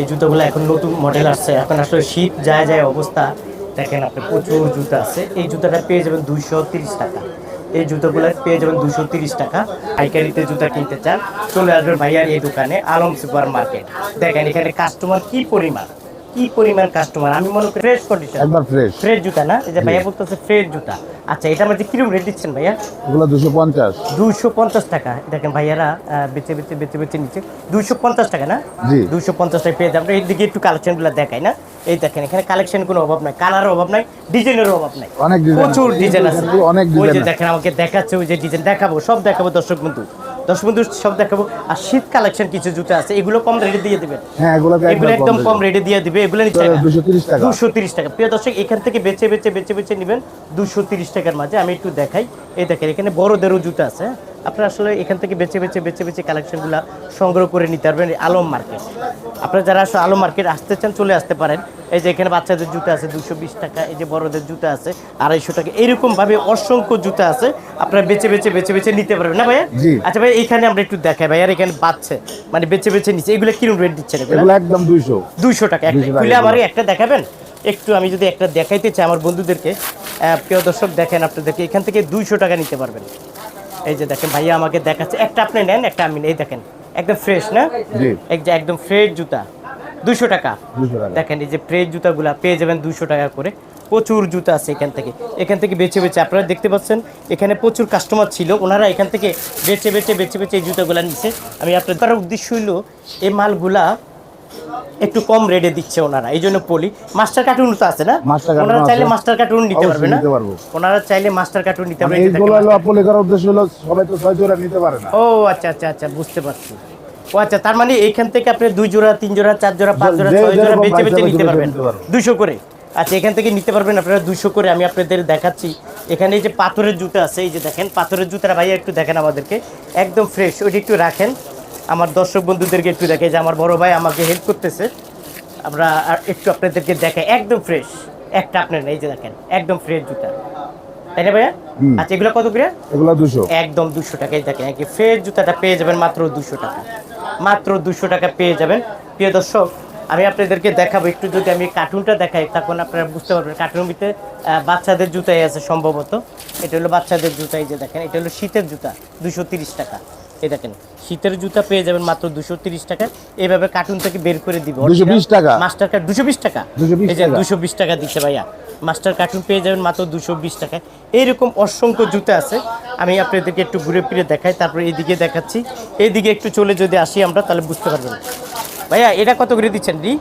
এই জুতোগুলো এখন নতুন মডেল আসছে। এখন আসলে শীত যায় যায় অবস্থা। দেখেন আপনি, প্রচুর জুতো আছে। এই জুতোটা পেয়ে যাবেন দুইশো টাকা। এই জুতোগুলো পেয়ে যাবেন দুশো তিরিশ টাকা। পাইকারিতে জুতা কিনতে চান, চলে আসবেন ভাইয়ার এই দোকানে, আলম সুপার মার্কেট। দেখেন এখানে কাস্টমার কি পরিমাণ? কি পরিমাণ কাস্টমার আমি মনে করি ফ্রেশ কন্ডিশন একবার ফ্রেশ ফ্রেশ জুতা না? এই যে ভাইয়া বলতেছে ফ্রেশ জুতা। আচ্ছা এটা মধ্যে কীরকম রেট দিচ্ছেন ভাইয়া? এগুলো দুশো পঞ্চাশ। দুইশো পঞ্চাশ টাকা। দেখেন ভাইয়ারা বেচে বেচে বেচে বেচে নিচ্ছে। দুইশো পঞ্চাশ টাকা না? জি। দুইশো পঞ্চাশ টাকা পেয়ে যাবেন এইদিকে একটু কালেকশনগুলো দেখাই না? এই দেখেন এখানে কালেকশন কোনো অভাব নাই। কালারের অভাব নাই ডিজাইনের অভাব নাই। অনেক design প্রচুর ডিজাইন আছে। অনেক ওই যে দেখেন আমাকে দেখাচ্ছে ওই যে ডিজাইন দেখাবো সব দেখাবো দর্শক বন্ধু। দর্শক বন্ধু সব দেখাবো। আর শীত কালেকশন কিছু জুতো আছে এগুলো কম রেটে দিয়ে দিবেন হ্যাঁ এগুলো এগুলো একদম কম রেটে দিয়ে দিবে এগুলো নিচ্ছে দুশো তিরিশ টাকা। দুশো তিরিশ টাকা। প্রিয় দর্শক এখান থেকে বেছে বেছে বেছে বেছে নেবেন। দুশো তিরিশ টাকার মাঝে আমি একটু দেখাই। এই দেখেন এখানে বড়দেরও জুতো আছে হ্যাঁ? আপনারা আসলে এখান থেকে বেছে বেছে বেছে বেছে কালেকশনগুলো সংগ্রহ করে নিতে পারবেন আলম মার্কেট। আপনারা যারা আসলে আলম মার্কেট আসতে চান চলে আসতে পারেন। এই যে এখানে বাচ্চাদের জুতো আছে দুশো বিশ টাকা এই যে বড়দের জুতো আছে আড়াইশো টাকা এরকম ভাবে অসংখ্য জুতো আছে। আপনারা বেছে বেছে বেছে বেছে নিতে পারবেন। না ভাইয়া? আচ্ছা ভাই এখানে আমরা একটু দেখাই। ভাইয়ার এখানে বাচ্চা মানে বেছে বেছে নিচ্ছে। এগুলো কীরকম রেট দিচ্ছেন এগুলো? এগুলো একদম দুইশো। দুইশো টাকা। একটা 200 খুলে। আমাকে একটা দেখাবেন? একটু আমি যদি একটা দেখাইতে চাই আমার বন্ধুদেরকে প্রিয় দর্শক দেখেন আপনাদেরকে। এখান থেকে দুইশো টাকা নিতে পারবেন। এই যে দেখেন ভাইয়া আমাকে দেখাচ্ছে। একটা আপনি নেন একটা আমি এই দেখেন একদম ফ্রেশ না? জি। এক যে একদম ফ্রেশ জুতা। দুশো টাকা। দেখেন এই যে ফ্রেশ জুতাগুলা পেয়ে যাবেন দুশো টাকা করে। প্রচুর জুতা আছে এখান থেকে। এখান থেকে বেছে বেছে আপনারা দেখতে পাচ্ছেন এখানে প্রচুর কাস্টমার ছিল। ওনারা এখান থেকে বেছে বেছে বেছে বেছে এই জুতাগুলা নিচ্ছে আমি আপনার উদ্দেশ্য হইল এই মালগুলা একটু কম রেটে দিচ্ছে ওনারা এই জন্য পলি। মাস্টার কার্টুন তো আছে না? ওনারা চাইলে মাস্টার কার্টুন নিতে পারবে না? ওনারা চাইলে মাস্টার কার্টুন নিতে মানে পারবে এইগুলো হলো আপনি করার উদ্দেশ্য হলো সবাই তো ছয় জোড়া নিতে পারে না। ও আচ্ছা আচ্ছা আচ্ছা বুঝতে পারছি। ও আচ্ছা তার মানে এইখান থেকে আপনি দুই জোড়া তিন জোড়া চার জোড়া পাঁচ জোড়া ছয় জোড়া বেছে বেছে নিতে পারবেন। দুশো করে। আচ্ছা এখান থেকে নিতে পারবেন আপনারা দুশো করে। আমি আপনাদের দেখাচ্ছি। এখানে এই যে পাথরের জুতো আছে এই যে দেখেন পাথরের জুতোটা ভাইয়া একটু দেখেন আমাদেরকে। একদম ফ্রেশ ওইটা একটু রাখেন। আমার দর্শক বন্ধুদেরকে একটু দেখে যে আমার বড় ভাই আমাকে হেল্প করতেছে। আমরা একটু আপনাদেরকে দেখাই একদম ফ্রেশ একটা আপনার এই যে দেখেন একদম ফ্রেশ জুতা। তাই না ভাইয়া? আচ্ছা এগুলো কত করে? এগুলো দুশো। একদম দুশো টাকায় দেখেন কি ফ্রেশ জুতাটা পেয়ে যাবেন মাত্র দুশো টাকা। মাত্র দুশো টাকা পেয়ে যাবেন। প্রিয় দর্শক আমি আপনাদেরকে দেখাবো একটু যদি আমি কার্টুনটা দেখাই তখন আপনারা বুঝতে পারবেন কার্টুনের ভিতরে বাচ্চাদের জুতাই আছে সম্ভবত। এটা হলো বাচ্চাদের জুতা এই যে দেখেন এটা হলো শীতের জুতা দুশো তিরিশ টাকা। এই দেখেন শীতের জুতা পেয়ে যাবেন মাত্র দুশো তিরিশ টাকা। এইভাবে কার্টুন থেকে বের করে দিব। 220 টাকা? মাস্টার কার্ড দুশো বিশ টাকা। এই যে দুশো বিশ টাকা দিচ্ছে ভাইয়া। মাস্টার কার্টুন পেয়ে যাবেন মাত্র দুশো বিশ টাকায়। এইরকম অসংখ্য জুতো আছে। আমি আপনাদেরকে একটু ঘুরে ফিরে দেখাই তারপরে এইদিকে দেখাচ্ছি। এইদিকে একটু চলে যদি আসি আমরা তাহলে বুঝতে পারবেন। ভাইয়া এটা কত করে দিচ্ছেন রি?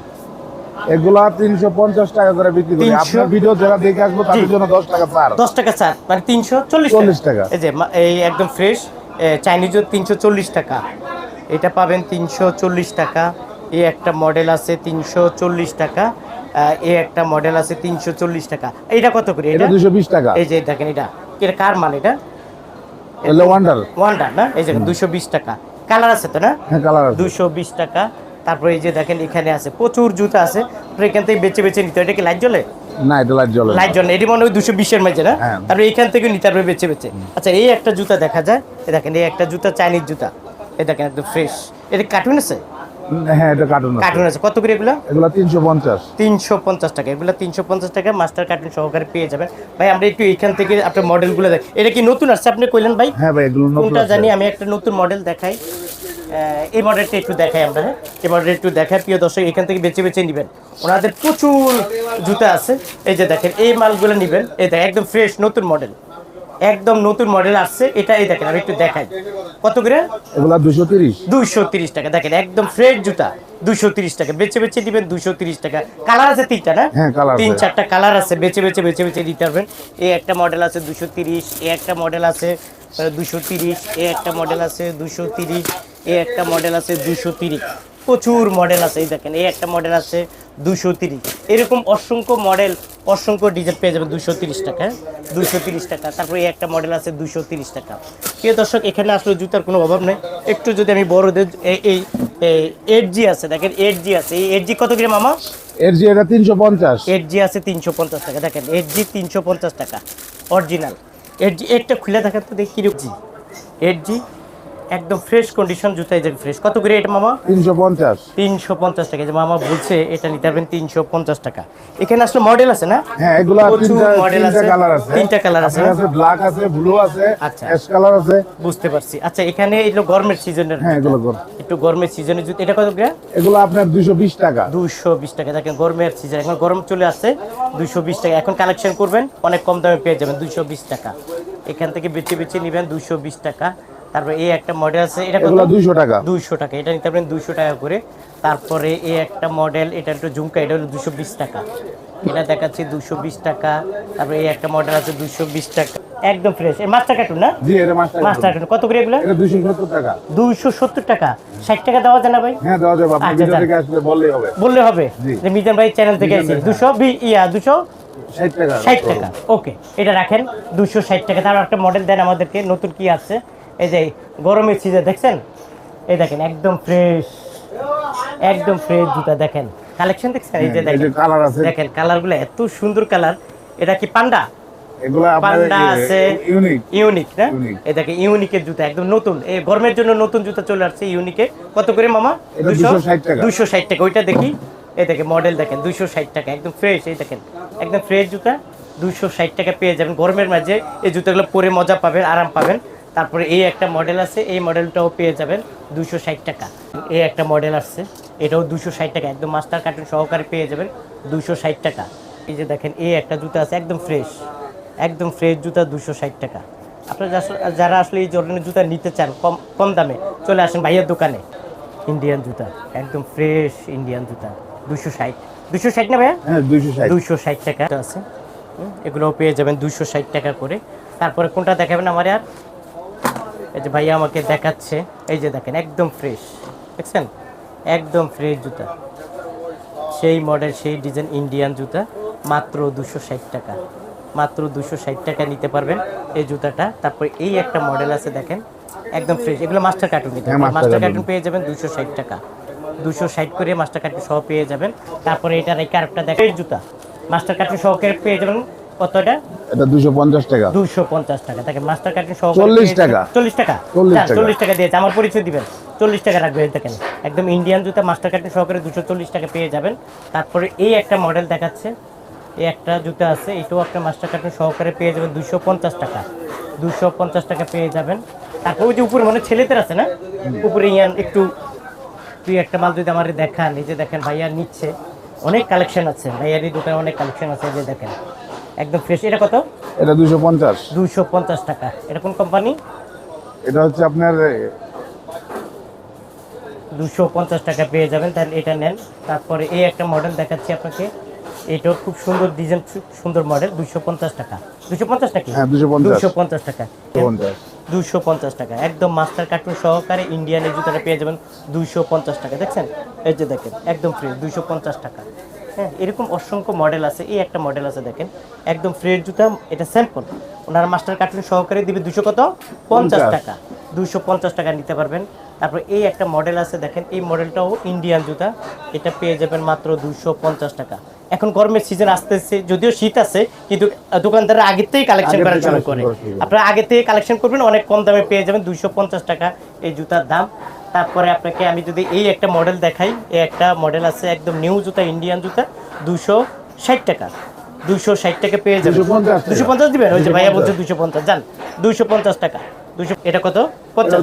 এগুলা তিনশো পঞ্চাশ টাকা করে বিক্রি করি। আপনার ভিডিও যারা দেখে আসব তাদের জন্য দশ টাকা ছাড়। দশ টাকা স্যার মানে তিনশো চল্লিশ 40 টাকা। এই যে এই একদম ফ্রেশ চাইনিজও তিনশো চল্লিশ টাকা। এটা পাবেন তিনশো চল্লিশ টাকা। এই একটা মডেল আছে তিনশো চল্লিশ টাকা। এই একটা মডেল আছে তিনশো চল্লিশ টাকা। এটা কত করে? এটা দুশো বিশ টাকা। এই যে দেখেন এটা। এটা কার মাল এটা? ওয়ান্ডার ওয়ান্ডার না? এই যে দুশো বিশ টাকা। কালার আছে তো না? হ্যাঁ কালার দুশো বিশ টাকা। তারপরে এই যে দেখেন এখানে আছে। প্রচুর জুতা আছে। এখান থেকে বেছে বেছে নিতে হয়। এটা কি লাইট জ্বলে? না এটা লাইট জ্বলে লাইট জ্বলে এটি মনে হয় দুশো বিশের মাঝে না? হ্যাঁ। তারপরে থেকে নিতে পারবে বেছে বেছে। আচ্ছা এই একটা জুতা দেখা যায় এই দেখেন এই একটা জুতা চাইনিজ জুতা। এই দেখেন একদম ফ্রেশ এটা কার্টুন আছে? হ্যাঁ এটা কার্টুন কার্টুন আছে। কত করে এগুলো? এগুলা তিনশো পঞ্চাশ। তিনশো পঞ্চাশ টাকা। এগুলো তিনশো পঞ্চাশ টাকা মাস্টার কার্টুন সহকারে পেয়ে যাবেন। ভাই আমরা একটু এখান থেকে আপনার মডেলগুলো দেখ এটা কি নতুন আসছে? আপনি কইলেন ভাই? হ্যাঁ ভাই এগুলো নতুন জানি আমি একটা নতুন মডেল দেখাই। এই মডেলটা একটু দেখাই আমরা হ্যাঁ? এই মডেলটা একটু দেখায় প্রিয় দর্শক এখান থেকে বেছে বেছে নেবেন। ওনাদের প্রচুর জুতা আছে। এই যে দেখেন এই মালগুলো নেবেন। এই দেখেন একদম ফ্রেশ নতুন মডেল একদম নতুন মডেল আসছে। এটা এই দেখেন আমি একটু দেখাই। কত করে? এগুলা দুশো তিরিশ। টাকা। দেখেন একদম ফ্রেশ জুতা। 230 টাকা। বেছে বেচে দিবেন 230 টাকা। কালার আছে তিনটা না? হ্যাঁ, তিন চারটা কালার আছে। বেছে বেছে বেছে বেছে দিতে পারবেন। এই একটা মডেল আছে দুশো তিরিশ এ একটা মডেল আছে দুশো তিরিশ এ একটা মডেল আছে 230 এই একটা মডেল আছে দুশো তিরিশ। প্রচুর মডেল আছে এই দেখেন এই একটা মডেল আছে দুশো তিরিশ। এরকম অসংখ্য মডেল অসংখ্য ডিজাইন পেয়ে যাবেন দুশো তিরিশ টাকা হ্যাঁ? দুশো তিরিশ টাকা তারপরে এই একটা মডেল আছে দুশো তিরিশ টাকা। প্রিয় দর্শক এখানে আসলে জুতার কোনো অভাব নেই। একটু যদি আমি বড়দের এই এইট জি আছে দেখেন এইট জি আছে। এই এইট জি কত গ্রাম মামা? এইট জি এটা তিনশো পঞ্চাশ। এইট জি আছে তিনশো পঞ্চাশ টাকা। দেখেন এইট জি তিনশো পঞ্চাশ টাকা অরিজিনাল। এইট জি একটা খুলে দেখেন তো দেখি কীরকম। জি এইট জি একদম ফ্রেশ কন্ডিশন জুতা এই ফ্রেশ কত করে এটা মামা? তিনশো পঞ্চাশ। তিনশো পঞ্চাশ টাকা। যে মামা বলছে এটা নিতে পারবেন তিনশো পঞ্চাশ টাকা। এখানে আসলে মডেল আছে না? হ্যাঁ এগুলা তিনটা আছে। কালার আছে। তিনটা colour আছে। আছে ব্ল্যাক আছে ব্লু আছে আচ্ছা। অ্যাশ কালার আছে। বুঝতে পারছি। আচ্ছা এখানে এগুলো গরমের সিজনের হ্যাঁ এগুলো গর- একটু গরমের সিজনের জুতো। এটা কত করে? এগুলো আপনার দুইশো বিশ টাকা। দুশো বিশ টাকা। দেখেন গরমের সিজন এখন গরম চলে আসছে দুশো বিশ টাকা। এখন কালেকশন করবেন অনেক কম দামে পেয়ে যাবেন দুশো বিশ টাকা। এখান থেকে বেছে বেছে নেবেন দুশো বিশ টাকা। তারপরে এই একটা মডেল আছে এটা কত? এগুলো দুইশো টাকা। দুইশো টাকা। এটা নিতে পারেন দুইশো টাকা করে। তারপরে এই একটা মডেল এটা একটু ঝুমকা এটা হলো দুশো বিশ টাকা। এটা দেখাচ্ছি দুশো বিশ টাকা। তারপরে এই একটা মডেল আছে দুশো বিশ টাকা। একদম ফ্রেশ এই মাছটা কাটুন না? জি এটা মাস্টার মাছটা কাটুন কত করে এগুলো? এটা দুইশো সত্তর টাকা। দুইশো সত্তর টাকা। ষাট টাকা দেওয়া যায় না ভাই? হ্যাঁ দেওয়া যাবে। আপনি আচ্ছা, ভিডিও আচ্ছা। থেকে আসলে বললেই হবে। বললে হবে। যে মিজান ভাই চ্যানেল থেকে ভাই, দুশো ইয়া দুশো ষাট টাকা। ষাট টাকা। ওকে এটা রাখেন। দুশো ষাট টাকা। তার একটা মডেল দেন আমাদেরকে। নতুন কি আছে? এই যে গরমের সিজন দেখছেন? এই দেখেন একদম ফ্রেশ একদম ফ্রেশ জুতা দেখেন। কালেকশন দেখছেন? এই যে হ্যাঁ, দেখেন। কালার আছে। দেখেন কালারগুলো এত সুন্দর কালার এটা কি পান্ডা? এগুলো পান্ডা আছে। ইউনিক ইউনিক না? এই দেখেন ইউনিকের জুতা একদম নতুন। এই গরমের জন্য নতুন জুতা চলে আসছে ইউনিকে কত করে মামা? এটা 260 টাকা। দুশো ষাট টাকা ওইটা দেখি। এই দেখেন মডেল দেখেন দুশো ষাট টাকা একদম ফ্রেশ এই দেখেন। একদম ফ্রেশ জুতা দুশো ষাট টাকা পেয়ে যাবেন। গরমের মাঝে এই জুতাগুলো পরে মজা পাবেন আরাম পাবেন। তারপরে এই একটা মডেল আছে এই মডেলটাও পেয়ে যাবেন দুশো ষাট টাকা। এই একটা মডেল আসছে এটাও দুশো ষাট টাকা একদম মাস্টার কার্টুন সহকারে পেয়ে যাবেন দুশো ষাট টাকা। এই যে দেখেন এই একটা জুতা আছে একদম ফ্রেশ একদম ফ্রেশ জুতা দুশো ষাট টাকা। আপনারা যারা আসলে এই ধরনের জুতা নিতে চান কম কম দামে চলে আসেন ভাইয়ের দোকানে। ইন্ডিয়ান জুতা একদম ফ্রেশ ইন্ডিয়ান জুতা দুশো ষাট। দুশো ষাট না ভাইয়া? হ্যাঁ দুশো ষাট। টাকা আছে। এগুলোও পেয়ে যাবেন দুশো ষাট টাকা করে। তারপরে কোনটা দেখাবেন আমার আর? এই যে ভাইয়া আমাকে দেখাচ্ছে এই যে দেখেন একদম ফ্রেশ দেখছেন? একদম ফ্রেশ জুতা। সেই মডেল সেই ডিজাইন ইন্ডিয়ান জুতা মাত্র দুশো ষাট টাকা। মাত্র দুশো ষাট টাকা নিতে পারবেন এই জুতাটা। তারপরে এই একটা মডেল আছে দেখেন একদম ফ্রেশ এগুলো মাস্টার কার্টুন নিতে হ্যাঁ, মাস্টার কার্টুন পেয়ে যাবেন দুশো ষাট টাকা। দুশো ষাট করে মাস্টার কার্টুন সহ পেয়ে যাবেন। তারপরে এটার এই কার্ভটা দেখেন জুতা। মাস্টার কার্টুন সহ পেয়ে যাবেন কতটা? এটা দুশো পঞ্চাশ টাকা। দুশো পঞ্চাশ টাকা। তাকে মাস্টার কার্টুন সহ 40 টাকা। চল্লিশ টাকা? 40 টাকা। দিয়েছে। আমার পরিচয় দিবেন। চল্লিশ টাকা রাখবেন দেখেন। একদম ইন্ডিয়ান জুতা মাস্টার কার্টুন সহকারে দুশো চল্লিশ টাকা পেয়ে যাবেন। তারপরে এই একটা মডেল দেখাচ্ছে। এই একটা জুতা আছে। এটাও একটা মাস্টার কার্টুন সহকারে পেয়ে যাবেন দুশো পঞ্চাশ টাকা। দুশো পঞ্চাশ টাকা পেয়ে যাবেন। তারপর ওই যে উপরে মানে ছেলেদের আছে না? উপরে ইয়ান একটু তুই একটা মাল যদি আমার দেখান। এই যে দেখেন ভাইয়া নিচ্ছে। অনেক কালেকশন আছে। ভাইয়ার এই দোকানে অনেক কালেকশন আছে। এই যে দেখেন। একদম ফ্রেশ এটা কত? এটা দুশো পঞ্চাশ। দুইশো পঞ্চাশ টাকা। এটা কোন কোম্পানি এটা হচ্ছে আপনার দুশো পঞ্চাশ টাকা পেয়ে যাবেন তাহলে এটা নেন। তারপরে এই একটা মডেল দেখাচ্ছি আপনাকে। এটাও খুব সুন্দর ডিজাইন সুন্দর মডেল দুশো পঞ্চাশ টাকা। দুশো পঞ্চাশ টাকা হ্যাঁ, 250 দুশো পঞ্চাশ টাকা। পঞ্চাশ। দুশো পঞ্চাশ টাকা। একদম মাস্টার কার্টুন সহকারে ইন্ডিয়ান এই জুতাটা পেয়ে যাবেন দুশো পঞ্চাশ টাকা। দেখছেন? এই যে দেখেন একদম ফ্রি দুশো পঞ্চাশ টাকা। হ্যাঁ। এরকম অসংখ্য মডেল আছে এই একটা মডেল আছে দেখেন। একদম ফ্রেশ জুতা এটা স্যাম্পল ওনার মাস্টার কার্টুন সহকারে দিবে দুশো কত? পঞ্চাশ 50 টাকা। দুশো পঞ্চাশ টাকা নিতে পারবেন। তারপর এই একটা মডেল আছে দেখেন এই মডেলটাও ইন্ডিয়ান জুতা। এটা পেয়ে যাবেন মাত্র দুশো পঞ্চাশ টাকা। এখন গরমের সিজন আসতেছে যদিও শীত আছে কিন্তু দোকানদাররা আগের থেকেই কালেকশন করা শুরু করে। আপনারা আগে থেকে কালেকশন করবেন অনেক কম দামে পেয়ে যাবেন দুইশো পঞ্চাশ টাকা এই জুতার দাম। তারপরে আপনাকে আমি যদি এই একটা মডেল দেখাই এই একটা মডেল আছে একদম নিউ জুতা ইন্ডিয়ান জুতা দুশো ষাট টাকা। দুশো ষাট টাকা পেয়ে যাবেন। দুশো পঞ্চাশ দিবেন? ওই যে ভাইয়া বলছে দুশো পঞ্চাশ। যান দুশো পঞ্চাশ টাকা। দুশো এটা কত? পঞ্চাশ।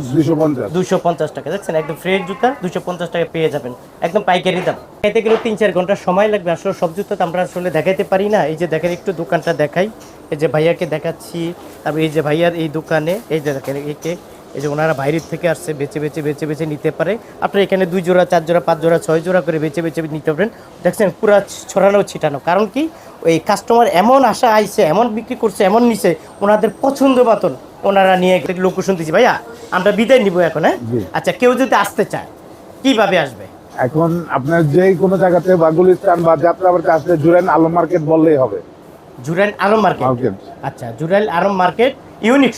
দুশো পঞ্চাশ। টাকা দেখছেন? একদম ফ্রেশ জুতা দুশো পঞ্চাশ টাকা পেয়ে যাবেন। একদম পাইকারি দাম। এতে গেলে তিন চার ঘণ্টা সময় লাগবে। আসলে সব জুতো তো আমরা আসলে দেখাইতে পারি না। এই যে দেখেন একটু দোকানটা দেখাই। এই যে ভাইয়াকে দেখাচ্ছি। তারপর এই যে ভাইয়ার এই দোকানে এই যে দেখেন একে এই যে ওনারা বাইরের থেকে আসছে বেছে বেছে বেছে বেছে নিতে পারে। আপনার এখানে দুই জোড়া চার জোড়া পাঁচ জোড়া ছয় জোড়া করে বেছে বেছে নিতে পারেন। দেখছেন পুরো ছড়ানো ছিটানো। কারণ কি? ওই কাস্টমার এমন আশা আইছে এমন বিক্রি করছে এমন নিছে ওনাদের পছন্দ মতন ওনারা নিয়ে লোকেশন দিচ্ছি ভাইয়া আমরা বিদায় নিব এখন হ্যাঁ? আচ্ছা কেউ যদি আসতে চায় কীভাবে আসবে? এখন আপনার যে কোনো জায়গাতে বা গুলিস্তান বা যাত্রাবাড়িতে আসলে জুড়েন আলম মার্কেট বললেই হবে। জুরাইল আলম মার্কেট? আচ্ছা জুরাইল আলম মার্কেট। ইউনিক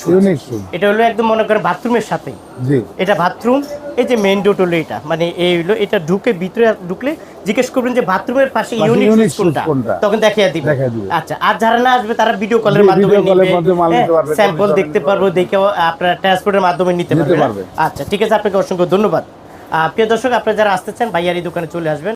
এটা হলো একদম মনে করেন বাথরুমের সাথেই জি। এটা বাথরুম এই যে মেইন ডোর হলো এটা। মানে এই হলো এটা ঢুকে ভিতরে ঢুকলে জিজ্ঞেস করবেন যে বাথরুমের পাশে ইউনিক কোনটা? তখন দেখিয়ে দিবে আচ্ছা আর যারা না আসবে তারা ভিডিও কলের মাধ্যমে স্যাম্পল দেখতে পারব দেখে আপনার ট্রান্সপোর্টের মাধ্যমে নিতে নিতে পারবে। আচ্ছা ঠিক আছে আপনাকে অসংখ্য ধন্যবাদ। প্রিয় দর্শক আপনারা যারা আসতে চান ভাইয়ার এই দোকানে চলে আসবেন।